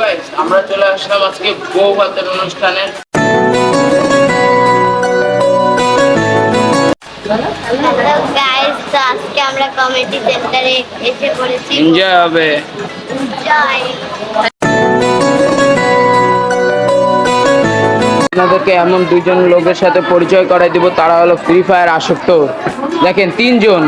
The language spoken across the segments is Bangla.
গাইস আমরা চলে আসলাম আজকে বউ ভাতের অনুষ্ঠানে। হ্যালো গাইস তো আজকে আমরা কমেডি সেন্টারে এসে পড়েছি। এনজয় হবে। জয় আপনাদেরকে এমন দুইজন লোকের সাথে পরিচয় করাই দিব তারা হলো ফ্রি ফায়ার আসক্ত। দেখেন তিনজন।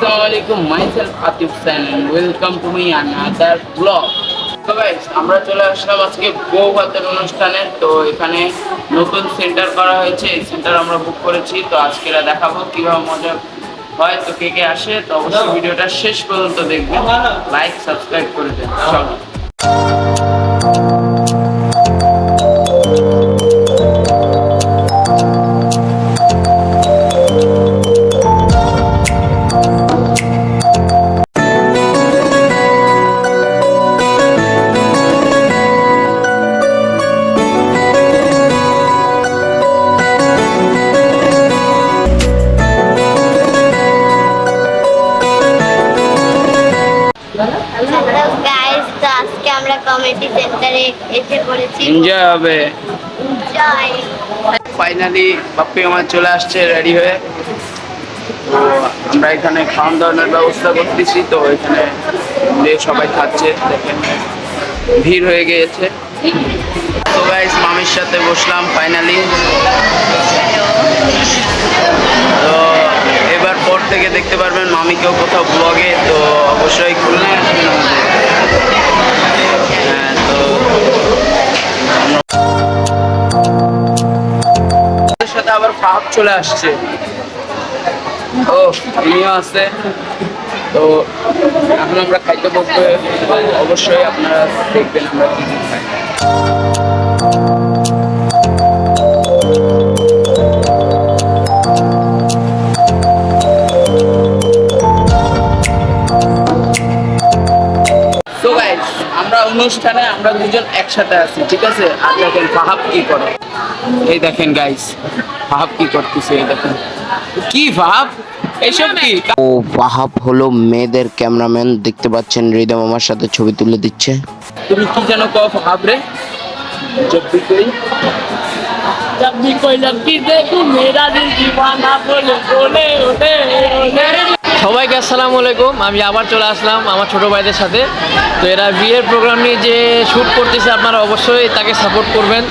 আসসালামু আলাইকুম myself Atif Sain and welcome to my another vlog. So guys, আমরা চলে আসলাম আজকে বউ অনুষ্ঠানে। তো এখানে নতুন সেন্টার করা হয়েছে। এই সেন্টার আমরা বুক করেছি। তো আজকে এরা দেখাবো কীভাবে মজা হয়। তো কে কে আসে তো অবশ্যই ভিডিওটা শেষ পর্যন্ত দেখবেন। লাইক সাবস্ক্রাইব করে দেন চলো। কমেডি সেন্টারে এসে পড়েছি। এনজয় হবে। জয় ফাইনালি বাপ্পি আমার চলে আসছে রেডি হয়ে। তো আমরা এখানে খাওয়ান দাওয়ানোর ব্যবস্থা করতেছি তো এখানে যে সবাই খাচ্ছে দেখেন। ভিড় হয়ে গিয়েছে। তো গাইস মামির সাথে বসলাম ফাইনালি তো এবার পর থেকে দেখতে পারবেন মামিকেও কোথাও ব্লগে তো অবশ্যই খুলনায় আসবেন আমাদের সাথে চলে আসছে। ও তিনিও আছে। তো এখন আমরা বসবে অবশ্যই আপনারা দেখবেন আমরা কি খাই। অনুষ্ঠানে আমরা দুজন একসাথে আছি, ঠিক আছে? আর দেখেন ফাহাব কি করে। এই দেখেন গাইস ভাব কি করতেছে কি ভাব? ও ভাব হলো মেয়েদের ক্যামেরাম্যান দেখতে পাচ্ছেন হৃদম আমার সাথে ছবি তুলে দিচ্ছে। তুমি কি জানো কও ভাব রে? কই? কই দেখো? মেরা দিল দিওয়ানা বলে বলে সবাইকে আসসালামু আলাইকুম। আমি আবার চলে আসলাম আমার ছোট ভাইদের সাথে। তো এরা বিয়ের প্রোগ্রাম নিয়ে যে শ্যুট করতেছে আপনারা অবশ্যই তাকে সাপোর্ট করবেন।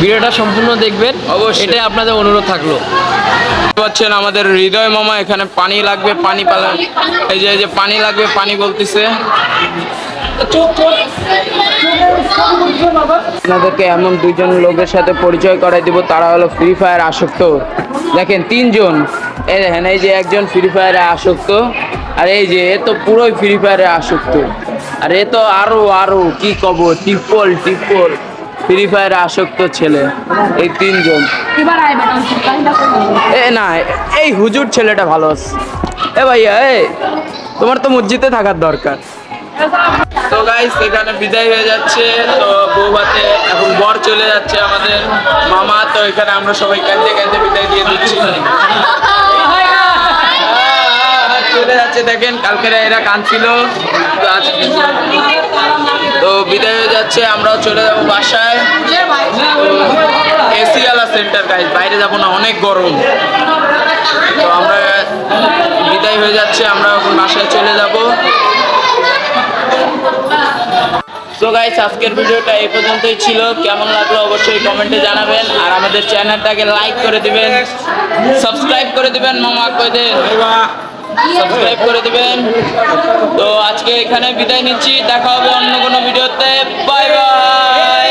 ভিডিওটা সম্পূর্ণ দেখবেন। অবশ্যই। এটাই আপনাদের অনুরোধ থাকল। পাচ্ছেন আমাদের হৃদয় মামা এখানে পানি লাগবে পানি পালা এই যে এই যে পানি লাগবে পানি বলতেছে। আপনাদেরকে এমন দুইজন লোকের সাথে পরিচয় করাই দিব তারা হলো ফ্রি ফায়ার আসক্ত। দেখেন তিনজন। এই দেখেন এই যে একজন ফ্রি ফায়ারে আসক্ত আর এই যে এ তো পুরোই ফ্রি ফায়ারে আসক্ত। আর এ তো আরও আরও কি কব টিপল টিপল। ফ্রি ফায়ারে আসক্ত ছেলে এই তিনজন। এ না এই হুজুর ছেলেটা ভালো আছে। এ ভাইয়া এ তোমার তো মসজিদে থাকার দরকার। তো গাইস এখানে বিদায় হয়ে যাচ্ছে। তো বৌভাতে এখন বর চলে যাচ্ছে আমাদের। মামা, তো এখানে আমরা সবাই কাঁদতে কাঁদতে বিদায় দিয়ে দিচ্ছি। চলে যাচ্ছে, দেখেন কালকে এরা কাঁদছিল। তো বিদায় হয়ে যাচ্ছে, আমরাও চলে যাব বাসায়। এসি আলা সেন্টার গাইজ বাইরে যাব না, অনেক গরম। তো আমরা বিদায় হয়ে যাচ্ছে আমরা বাসায় চলে যাব। তো গাইস আজকের ভিডিওটা এই পর্যন্তই ছিল। কেমন লাগল অবশ্যই কমেন্টে জানাবেন। আর আমাদের চ্যানেলটাকে লাইক করে দিবেন। সাবস্ক্রাইব করে দিবেন, মামা কইদের সাবস্ক্রাইব করে দিবেন। তো আজকে এখানে বিদায় নিচ্ছি। দেখা হবে অন্য কোনো ভিডিওতে। Bye bye